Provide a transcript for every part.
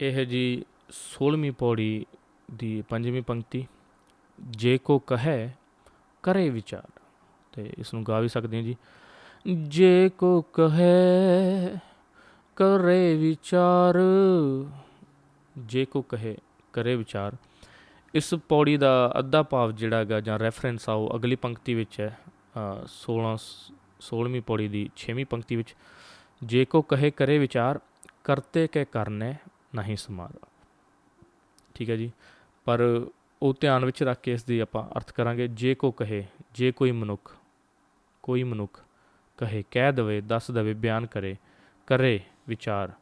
ਇਹ ਜੀ 16ਵੀਂ ਪੌੜੀ ਦੀ ਪੰਜਵੀਂ ਪੰਕਤੀ ਜੇ ਕੋ ਕਹੈ ਕਰੇ ਵਿਚਾਰ। ਤੇ ਇਸ ਨੂੰ ਗਾ ਵੀ ਸਕਦੇ ਹਾਂ ਜੀ। ਜੇ ਕੋ ਕਹੈ ਕਰੇ ਵਿਚਾਰ ਜੇ ਕੋ ਕਹੇ ਕਰੇ ਵਿਚਾਰ। ਇਸ ਪੌੜੀ ਦਾ ਅੱਧਾ ਭਾਵ ਜਿਹੜਾ ਹੈਗਾ ਜਾਂ ਰੈਫਰੈਂਸ ਆ ਉਹ ਅਗਲੀ ਪੰਕਤੀ ਵਿੱਚ ਹੈ ਅ, 16 16ਵੀਂ ਪੌੜੀ ਦੀ 6ਵੀਂ ਪੰਕਤੀ ਵਿੱਚ। ਜੇ ਕੋ ਕਹੇ ਕਰੇ ਵਿਚਾਰ ਕਰਤੇ ਕੇ ਕਰਨੇ ਨਹੀਂ ਸਮਾਰ ਠੀਕ ਹੈ ਜੀ? ਪਰ ਉਹ ਧਿਆਨ ਵਿੱਚ ਰੱਖ ਕੇ ਇਸ ਦੀ ਆਪਾਂ ਅਰਥ ਕਰਾਂਗੇ, ਜੇ ਕੋ ਕਹੇ, ਜੇ ਕੋਈ ਮਨੁੱਖ ਕੋਈ ਮਨੁੱਖ ਕਹੇ, ਕਹਿ ਦਵੇ, ਦੱਸ ਦਵੇ, ਬਿਆਨ ਕਰੇ ਕਰੇ ਵਿਚਾਰ,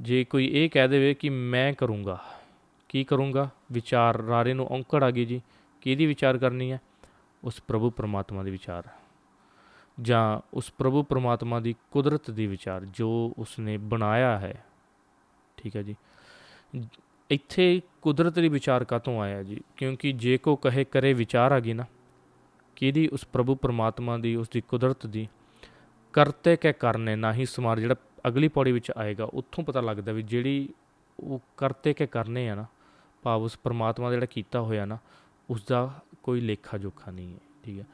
ਜੇ ਕੋਈ ਇਹ ਕਹਿ ਦੇਵੇ ਕਿ ਮੈਂ ਕਰੂੰਗਾ, ਕੀ ਕਰੂੰਗਾ? ਵਿਚਾਰ, ਰਾਰੇ ਨੂੰ ਔਂਕੜ ਆ ਗਈ ਜੀ, ਕਿਹਦੀ ਵਿਚਾਰ ਕਰਨੀ ਹੈ? ਉਸ ਪ੍ਰਭੂ ਪਰਮਾਤਮਾ ਦੀ ਵਿਚਾਰ। ਜਾਂ ਉਸ ਪ੍ਰਭੂ ਪਰਮਾਤਮਾ ਦੀ ਕੁਦਰਤ ਦੀ ਵਿਚਾਰ, ਜੋ ਉਸਨੇ ਬਣਾਇਆ ਹੈ। ਠੀਕ ਹੈ ਜੀ। ਇੱਥੇ ਕੁਦਰਤ ਦੀ ਵਿਚਾਰ ਕਾਤੋਂ ਆਇਆ ਜੀ? ਕਿਉਂਕਿ ਜੇ ਕੋ ਕਹੇ ਕਰੇ ਵਿਚਾਰ ਆ ਗਈ ਨਾ, ਕਿਹਦੀ? ਉਸ ਪ੍ਰਭੂ ਪਰਮਾਤਮਾ ਦੀ, ਉਸ ਦੀ ਕੁਦਰਤ ਦੀ। ਕਰਤੇ ਕੇ ਕਰਨੇ, ਨਾ ਹੀ ਸਮਾਰ। ਜਿਹੜਾ ਅਗਲੀ ਪੌੜੀ ਵਿੱਚ ਆਏਗਾ, ਉੱਥੋਂ ਪਤਾ ਲੱਗਦਾ ਵੀ ਜਿਹੜੀ ਉਹ ਕਰਤੇ ਕੇ ਕਰਨੇ ਆ ਨਾ, ਭਾਵ ਉਸ ਪਰਮਾਤਮਾ ਦਾ ਜਿਹੜਾ ਕੀਤਾ ਹੋਇਆ ਨਾ ਉਸ ਦਾ ਕੋਈ ਲੇਖਾ ਜੋਖਾ ਨਹੀਂ ਹੈ, ਠੀਕ ਹੈ।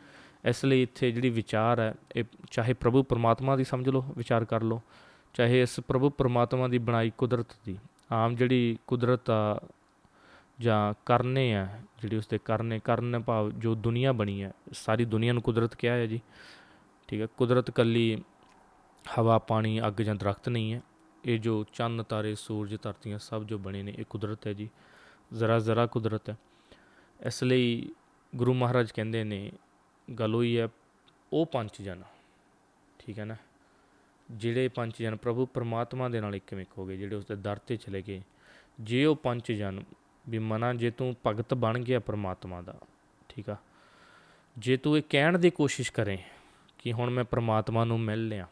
ਇਸ ਲਈ ਇੱਥੇ ਜਿਹੜੀ ਵਿਚਾਰ ਹੈ, ਇਹ ਚਾਹੇ ਪ੍ਰਭੂ ਪਰਮਾਤਮਾ ਦੀ ਸਮਝ ਲਓ, ਵਿਚਾਰ ਕਰ ਲਓ ਚਾਹੇ ਇਸ ਪ੍ਰਭੂ ਪਰਮਾਤਮਾ ਦੀ ਬਣਾਈ ਕੁਦਰਤ ਦੀ। ਆਮ ਜਿਹੜੀ ਕੁਦਰਤ ਆ ਜਾਂ ਕਰਨੇ ਆ, ਜਿਹੜੀ ਉਸਦੇ ਕਰਨੇ, ਕਰਨ ਭਾਵ ਜੋ ਦੁਨੀਆ ਬਣੀ ਹੈ ਸਾਰੀ ਦੁਨੀਆ ਨੂੰ ਕੁਦਰਤ ਕਿਹਾ ਹੈ ਜੀ। ਠੀਕ ਹੈ ਕੁਦਰਤ ਕੱਲੀ ਹਵਾ, ਪਾਣੀ, ਅੱਗ ਜਾਂ ਦਰਖਤ ਨਹੀਂ ਹੈ। ਇਹ ਜੋ ਚੰਨ, ਤਾਰੇ, ਸੂਰਜ, ਧਰਤੀਆਂ ਸਭ ਜੋ ਬਣੇ ਨੇ, ਇਹ ਕੁਦਰਤ ਹੈ ਜੀ। ਜ਼ਰਾ ਜ਼ਰਾ ਕੁਦਰਤ ਹੈ। ਇਸ ਲਈ ਗੁਰੂ ਮਹਾਰਾਜ ਕਹਿੰਦੇ ਨੇ, ਗੱਲ ਹੋਈ ਹੈ, ਉਹ ਪੰਜ ਜਨ। ਠੀਕ ਹੈ ਨਾ? ਜਿਹੜੇ ਪੰਜ ਜਨ ਪ੍ਰਭੂ ਪਰਮਾਤਮਾ ਦੇ ਨਾਲ ਇੱਕਮਿਕ ਹੋ ਗਏ, ਜਿਹੜੇ ਉਸ ਦੇ ਦਰ ਤੇ ਚਲੇ ਗਏ, ਜੇ ਉਹ ਪੰਜ ਜਨ ਵੀ ਮਨਾ, ਜੇ ਤੂੰ ਭਗਤ ਬਣ ਗਿਆ ਪਰਮਾਤਮਾ ਦਾ, ਠੀਕ ਆ? ਜੇ ਤੂੰ ਇਹ ਕਹਿਣ ਦੀ ਕੋਸ਼ਿਸ਼ ਕਰੇ ਕਿ ਹੁਣ ਮੈਂ ਪਰਮਾਤਮਾ ਨੂੰ ਮਿਲ ਲਿਆ,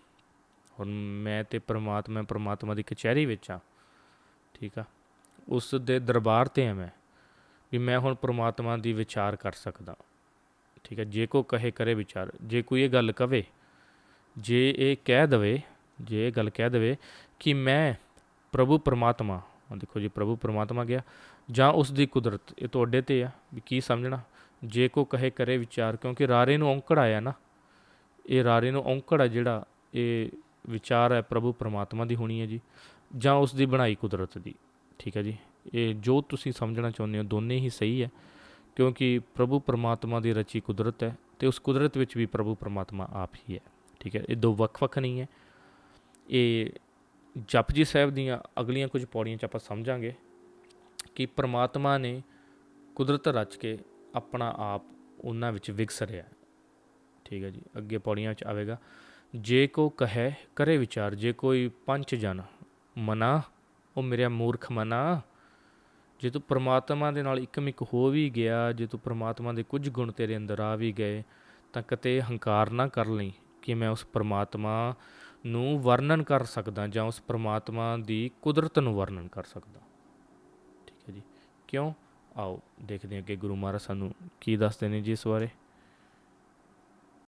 ਹੁਣ ਮੈਂ ਤੇ ਪਰਮਾਤਮਾ ਪਰਮਾਤਮਾ ਦੀ ਕਚਹਿਰੀ ਵਿੱਚ ਆ, ਠੀਕ ਆ? ਉਸ ਦੇ ਦਰਬਾਰ ਤੇ ਆ ਮੈਂ, ਵੀ ਮੈਂ ਹੁਣ ਪਰਮਾਤਮਾ ਦੀ ਵਿਚਾਰ ਕਰ ਸਕਦਾ, ਠੀਕ ਹੈ ਜੇ ਕੋ ਕਹੇ ਕਰੇ ਵਿਚਾਰ, ਜੇ ਕੋਈ ਇਹ ਗੱਲ ਕਵੇ ਜੇ ਇਹ ਕਹਿ ਦਵੇ, ਜੇ ਇਹ ਗੱਲ ਕਹਿ ਦਵੇ ਕਿ ਮੈਂ ਪ੍ਰਭੂ ਪਰਮਾਤਮਾ ਦੇਖੋ ਜੀ ਪ੍ਰਭੂ ਪਰਮਾਤਮਾ ਗਿਆ, ਜਾਂ ਉਸ ਦੀ ਕੁਦਰਤ, ਇਹ ਤੁਹਾਡੇ ਤੇ ਆ, ਵੀ ਕੀ ਸਮਝਣਾ? ਜੇ ਕੋ ਕਹੇ ਕਰੇ ਵਿਚਾਰ, ਕਿਉਂਕਿ ਰਾਰੇ ਨੂੰ ਔਂਕੜ ਆਇਆ ਨਾ, ਇਹ ਰਾਰੇ ਨੂੰ ਔਂਕੜ ਆ ਜਿਹੜਾ ਇਹ ਵਿਚਾਰ ਹੈ ਪ੍ਰਭੂ ਪਰਮਾਤਮਾ ਦੀ ਹੋਣੀ ਹੈ ਜੀ, ਜਾਂ ਉਸ ਦੀ ਬਣਾਈ ਕੁਦਰਤ ਦੀ, ਠੀਕ ਹੈ ਜੀ? ਇਹ ਜੋ ਤੁਸੀਂ ਸਮਝਣਾ ਚਾਹੁੰਦੇ ਹੋ, ਦੋਨੇ ਹੀ ਸਹੀ ਹੈ, ਕਿਉਂਕਿ ਪ੍ਰਭੂ ਪਰਮਾਤਮਾ ਦੀ ਰਚੀ ਕੁਦਰਤ ਹੈ, ਤੇ ਉਸ ਕੁਦਰਤ ਵਿੱਚ ਵੀ ਪ੍ਰਭੂ ਪਰਮਾਤਮਾ ਆਪ ਹੀ ਹੈ। ਠੀਕ ਹੈ, ਇਹ ਦੋ ਵੱਖ-ਵੱਖ ਨਹੀਂ ਹੈ। ਇਹ ਜਪਜੀ ਸਾਹਿਬ ਦੀਆਂ ਅਗਲੀਆਂ ਕੁਝ ਪੌੜੀਆਂ 'ਚ ਆਪਾਂ ਸਮਝਾਂਗੇ ਕਿ ਪਰਮਾਤਮਾ ਨੇ ਕੁਦਰਤ ਰਚ ਕੇ ਆਪਣਾ ਆਪ ਉਹਨਾਂ ਵਿੱਚ ਵਿਗਸਰਿਆ ਹੈ। ਠੀਕ ਹੈ ਜੀ, ਅੱਗੇ ਪੌੜੀਆਂ 'ਚ ਆਵੇਗਾ। ਜੇ ਕੋ ਕਹੈ ਕਰੇ ਵਿਚਾਰ, ਜੇ ਕੋਈ ਪੰਚ ਜਨ ਮਨਾ, ਉਹ ਮੇਰਾ ਮੂਰਖ ਮਨਾ। ਜੇ ਤੂੰ ਪ੍ਰਮਾਤਮਾ ਦੇ ਨਾਲ ਇੱਕਮਿਕ ਹੋ ਵੀ ਗਿਆ, ਜੇ ਤੂੰ ਪ੍ਰਮਾਤਮਾ ਦੇ ਕੁਝ ਗੁਣ ਤੇਰੇ ਅੰਦਰ ਆ ਵੀ ਗਏ, ਤਾਂ ਕਿਤੇ ਹੰਕਾਰ ਨਾ ਕਰ ਲਈ। ਕਿ ਮੈਂ ਉਸ ਪਰਮਾਤਮਾ ਨੂੰ ਵਰਣਨ ਕਰ ਸਕਦਾ ਜਾਂ ਉਸ ਪਰਮਾਤਮਾ ਦੀ ਕੁਦਰਤ ਨੂੰ ਵਰਣਨ ਕਰ ਸਕਦਾ। ਠੀਕ ਹੈ ਜੀ। ਕਿਉਂ? ਆਓ ਦੇਖਦੇ ਹਾਂ ਕਿ ਗੁਰੂ ਮਹਾਰਾਜ ਸਾਨੂੰ ਕੀ ਦੱਸਦੇ ਨੇ ਜੀ ਇਸ ਬਾਰੇ।